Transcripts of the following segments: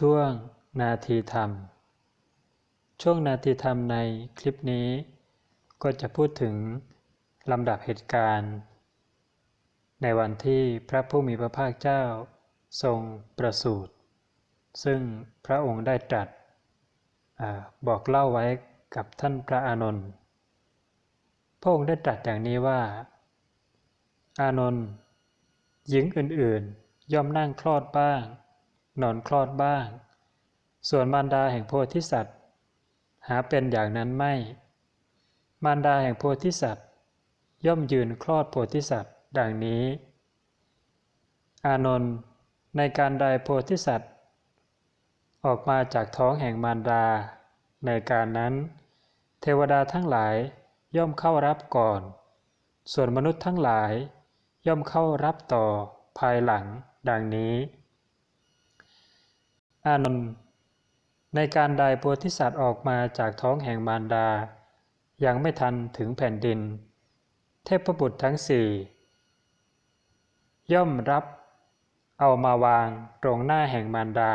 ช่วงนาทีธรรม ช่วงนาทีธรรมในคลิปนี้ ก็จะพูดถึงลำดับเหตุการณ์ ในวันที่พระผู้มีพระภาคเจ้าทรงประสูติซึ่งพระองค์ได้ตรัสอบอกเล่าไว้กับท่านพระอานนท์พระองค์ได้ตรัสอย่างนี้ว่า อานนท์หญิงอื่นๆ ย่อมนั่งคลอดบ้าง นอนคลอดบ้าง ส่วนมารดาแห่งโพธิสัตว์ หาเป็นอย่างนั้นไม่ มารดาแห่งโพธิสัตว์ ย่อมยืนคลอดโพธิสัตว์ ดังนี้ อานนท์ในการใดโพธิสัตว์ ออกมาจากท้องแห่งมารดา ในการนั้น เทวดาทั้งหลายย่อมเข้ารับก่อน ส่วนมนุษย์ทั้งหลายย่อมเข้ารับต่อภายหลังดังนี้ อานนท์ในการใดโพธิสัตว์ออกมาจากท้องแห่งมารดา ยังไม่ทันถึงแผ่นดิน เทพบุตรทั้งสี่ย่อมรับเอามาวางตรงหน้าแห่งมารดา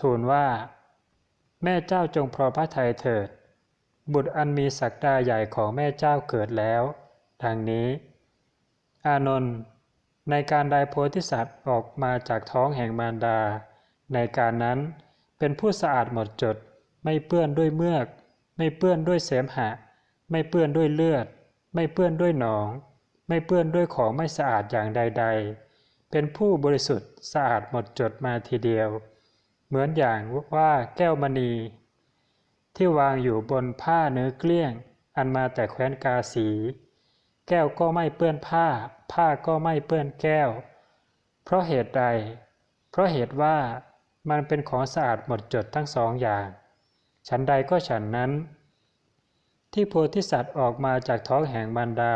ทูลว่า แม่เจ้าจงพอพระทัยเถิด บุตรอันมีศักดาใหญ่ของแม่เจ้าเกิดแล้วดังนี้ อานนท์ในการใดโพธิสัตว์ออกมาจากท้องแห่งมารดา ในการนั้น เป็นผู้สะอาดหมดจด ไม่เปื้อนด้วยเมือก ไม่เปื้อนด้วยเสมหะ ไม่เปื้อนด้วยเลือด ไม่เปื้อนด้วยหนอง ไม่เปื้อนด้วยของไม่สะอาดอย่างใด ๆ เป็นผู้บริสุทธิ์สะอาดหมดจดมาทีเดียว เหมือนอย่างว่าแก้วมณี ที่วางอยู่บนผ้าเนื้อเกลี้ยง อันมาแต่แคว้นกาสี แก้วก็ไม่เปื้อนผ้า ผ้าก็ไม่เปื้อนแก้ว เพราะเหตุใด เพราะเหตุว่า มันเป็นของสะอาดหมดจดทั้งสองอย่าง ฉันใดก็ฉันนั้น ที่โพธิสัตว์ออกมาจากท้องแห่งมารดา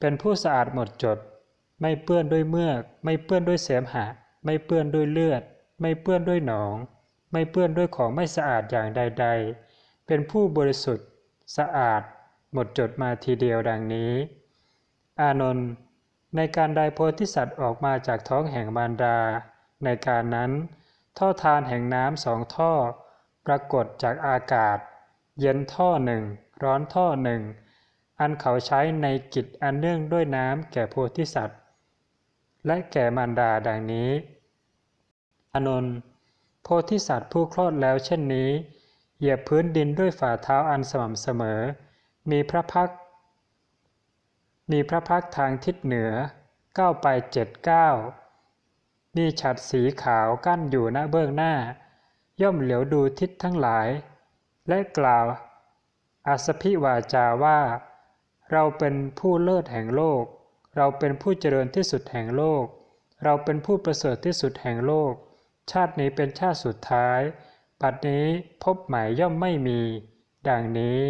เป็นผู้สะอาดหมดจด ไม่เปื้อนด้วยเมือก ไม่เปื้อนด้วยเสมหะ ไม่เปื้อนด้วยเลือด ไม่เปื้อนด้วยหนอง ไม่เปื้อนด้วยของไม่สะอาดอย่างใด ๆ เป็นผู้บริสุทธิ์ สะอาด หมดจดมาทีเดียวดังนี้ อานนท์ในการใดโพธิสัตว์ออกมาจากท้องแห่งมารดา ในการนั้น ท่อทานแห่งน้ำสองท่อ ปรากฏจากอากาศ เย็นท่อหนึ่งร้อนท่อหนึ่งอันเขาใช้ในกิจอันเนื่องด้วยน้ำแก่โพธิสัตว์ และแก่มารดาดังนี้อานนท์โพธิสัตว์ผู้คลอดแล้วเช่นนี้ เหยียบพื้นดินด้วยฝ่าเท้าอันสม่ำเสมอ มีพระพัก มีพระพักทางทิศเหนือก้าวไปเจ็ดก้าว มีฉัดสีขาวกั้นอยู่ณเบื้องหน้า ย่อมเหลียวดูทิศทั้งหลาย และกล่าวอาสพิวาจาว่า เราเป็นผู้เลิศแห่งโลก เราเป็นผู้เจริญที่สุดแห่งโลก เราเป็นผู้ประเสริฐที่สุดแห่งโลก ชาตินี้เป็นชาติสุดท้ายปัดนี้พบใหม่ย่อมไม่มี ดังนี้